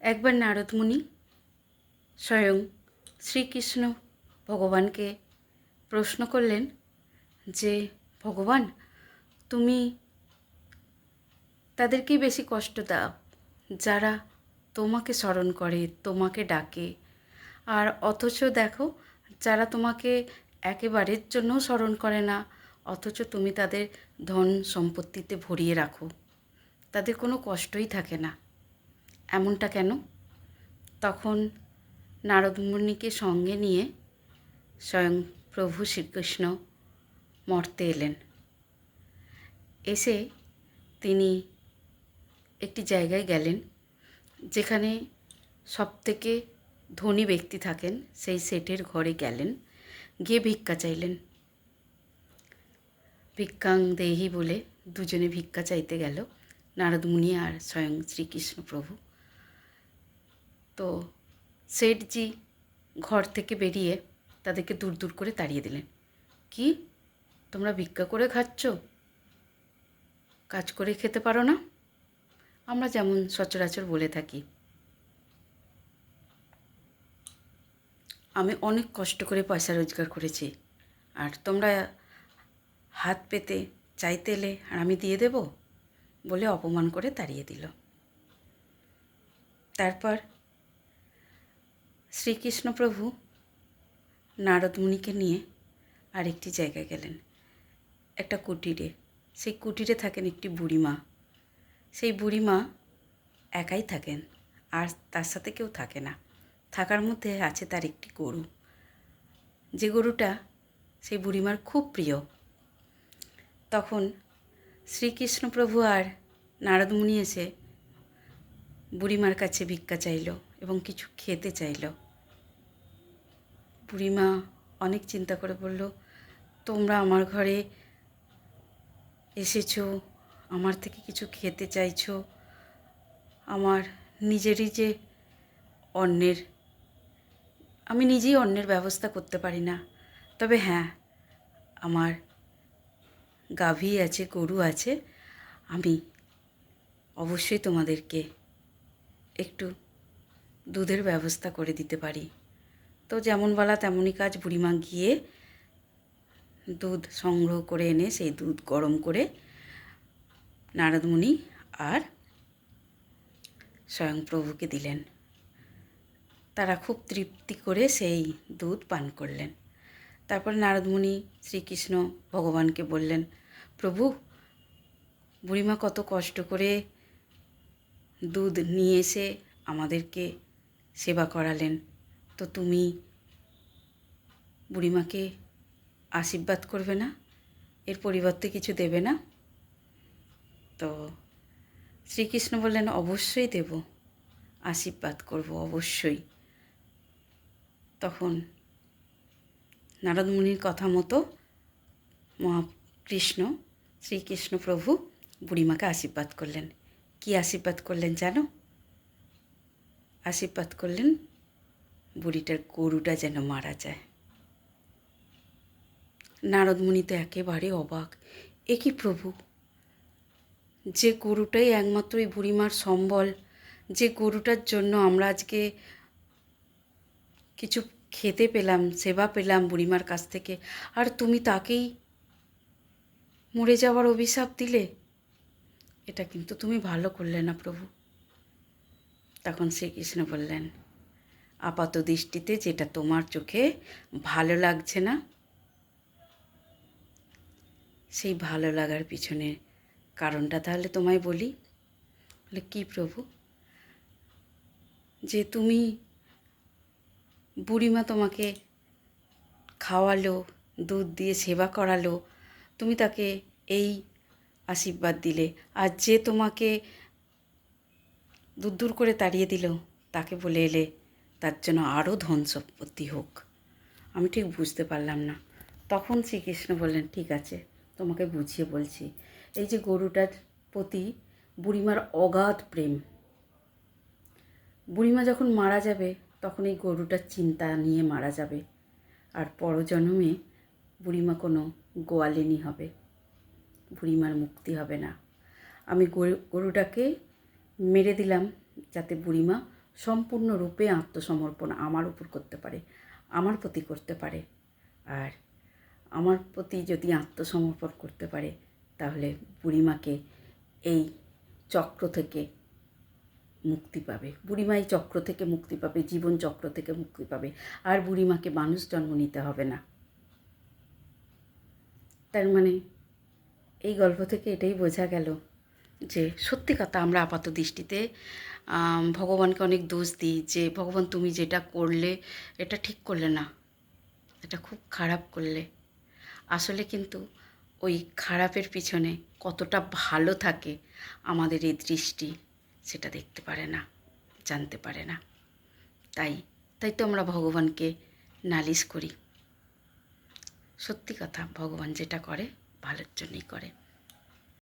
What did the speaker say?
একবার নারদমুনি স্বয়ং শ্রীকৃষ্ণ ভগবানকে প্রশ্ন করলেন যে, ভগবান, তুমি তাদেরকেই বেশি কষ্ট দাও। যারা তোমাকে স্মরণ করে, তোমাকে ডাকে। আর অথচ দেখো, যারা তোমাকে একেবারের জন্যও স্মরণ করে না, অথচ তুমি তাদের ধন সম্পত্তিতে ভরিয়ে রাখো। তাদের কোনো কষ্টই থাকে না। এমনটা কেন? তখন নারদমুনিকে সঙ্গে নিয়ে স্বয়ং প্রভু শ্রীকৃষ্ণ মর্তে এলেন। এসে তিনি একটি জায়গায় গেলেন, যেখানে সবথেকে ধনী ব্যক্তি থাকেন, সেই সেটের ঘরে গেলেন, গিয়ে ভিক্ষা চাইলেন। ভিক্ষাং দেহি বলে দুজনে ভিক্ষা চাইতে গেল, নারদমুনি আর স্বয়ং শ্রীকৃষ্ণ প্রভু। তো শেঠজি ঘর থেকে বেরিয়ে তাদেরকে দূর দূর করে তাড়িয়ে দিলেন। কি? তোমরা ভিক্ষা করে খাচ্ছ? কাজ করে খেতে পারো না? আমরা যেমন সচরাচর বলে থাকি। আমি অনেক কষ্ট করে পয়সা রোজগার করেছি, আর তোমরা হাত পেতে চাইতে এলে আর আমি দিয়ে দেব? বলে অপমান করে তাড়িয়ে দিল। তারপর শ্রীকৃষ্ণ প্রভু নারদমুনিকে নিয়ে আরেকটি জায়গায় গেলেন। একটা কুটিরে। সেই কুটিরে থাকেন একটি বুড়িমা। সেই বুড়িমা একাই থাকেন, আর তার সাথে কেউ থাকে না। থাকার মধ্যে আছে তার একটি গরু। যে গরুটা সেই বুড়িমার খুব প্রিয়। তখন শ্রীকৃষ্ণ প্রভু আর নারদমুনি এসে বুড়িমার কাছে ভিক্ষা চাইল। এবং কিছু খেতে চাইল। বুড়িমা অনেক চিন্তা করে বলল, তোমরা আমার ঘরে এসেছ, আমার থেকে কিছু খেতে চাইছো। আমার নিজেরই যে অন্যের আমি নিজেই অন্যের ব্যবস্থা করতে পারি না। তবে হ্যাঁ আমার গাভী আছে, গরু আছে, আমি অবশ্যই তোমাদেরকে একটু দুধের ব্যবস্থা করে দিতে পারি। তো যেমন বলা তেমনই কাজ বুড়িমা গিয়ে দুধ সংগ্রহ করে এনে সেই দুধ গরম করে নারদমুনি আর স্বয়ং প্রভুকে দিলেন। তারা খুব তৃপ্তি করে সেই দুধ পান করলেন। তারপর নারদমুনি শ্রীকৃষ্ণ ভগবানকে বললেন, প্রভু বুড়িমা কত কষ্ট করে দুধ নিয়ে এসে আমাদেরকে সেবা করালেন। তো তুমি বুড়িমাকে আশীর্বাদ করবে না? এর পরিবর্তে কিছু দেবে না? তো শ্রীকৃষ্ণ বললেন, অবশ্যই দেব। আশীর্বাদ করব, অবশ্যই। তখন নারদমুনির কথা মতো মহাকৃষ্ণ, শ্রীকৃষ্ণ প্রভু বুড়িমাকে আশীর্বাদ করলেন। কি আশীর্বাদ করলেন জানো? আশীর্বাদ করলেন, বুড়িটার গরুটা যেন মারা যায়। নারদমণি তো একেবারে অবাক। এ কি প্রভু? যে গরুটাই একমাত্র এই বুড়িমার সম্বল, যে গরুটার জন্য আমরা আজকে কিছু খেতে পেলাম, সেবা পেলাম বুড়িমার কাছ থেকে, আর তুমি তাকেই মরে যাওয়ার অভিশাপ দিলে, এটা কিন্তু তুমি ভালো করলে না প্রভু। তখন শ্রীকৃষ্ণ বললেন, আপাত দৃষ্টিতে যেটা তোমার চোখে ভালো লাগছে না, সেই ভালো লাগার পিছনে কারণটা তাহলে তোমায় বলি। বলে, কী প্রভু? যে তুমি বুড়িমা তোমাকে খাওয়ালো, দুধ দিয়ে সেবা করালো, তুমি তাকে এই আশীর্বাদ দিলে। আর যে তোমাকে দূর দূর করে তাড়িয়ে দিল। তাকে বলে এলে, তার জন্য আরও ধন সম্পত্তি হোক। আমি ঠিক বুঝতে পারলাম না। তখন শ্রীকৃষ্ণ বললেন, ঠিক আছে, তোমাকে বুঝিয়ে বলছি। এই যে গরুটার প্রতি বুড়িমার অগাধ প্রেম। বুড়িমা যখন মারা যাবে, তখন এই গরুটার চিন্তা নিয়ে মারা যাবে। আর পরজন্মে বুড়িমা কোনো গোয়ালিনী হবে। বুড়িমার মুক্তি হবে না। আমি গরু, গরুটাকে মেরে দিলাম যাতে বুড়িমা সম্পূর্ণরূপে আত্মসমর্পণ আমার উপর করতে পারে, আমার প্রতি করতে পারে। আর আমার প্রতি যদি আত্মসমর্পণ করতে পারে, তাহলে বুড়িমাকে এই চক্র থেকে মুক্তি পাবে। বুড়িমা এই চক্র থেকে মুক্তি পাবে, জীবন চক্র থেকে মুক্তি পাবে। আর বুড়িমাকে মানুষ জন্ম নিতে হবে না। তার মানে এই গল্প থেকে এটাই বোঝা গেল যে সত্যি কথা আমরা আপাত দৃষ্টিতে ভগবানকে অনেক দোষ দিই যে, ভগবান, তুমি যেটা করলে, এটা ঠিক করলে না। এটা খুব খারাপ করলে। আসলে কিন্তু ওই খারাপের পিছনে কতটা ভালো থাকে আমাদের এই দৃষ্টি, সেটা দেখতে পারে না, জানতে পারে না। তাই তাই তো আমরা ভগবানকে নালিশ করি। সত্যি কথা, ভগবান যেটা করে, ভালোর জন্যই করে।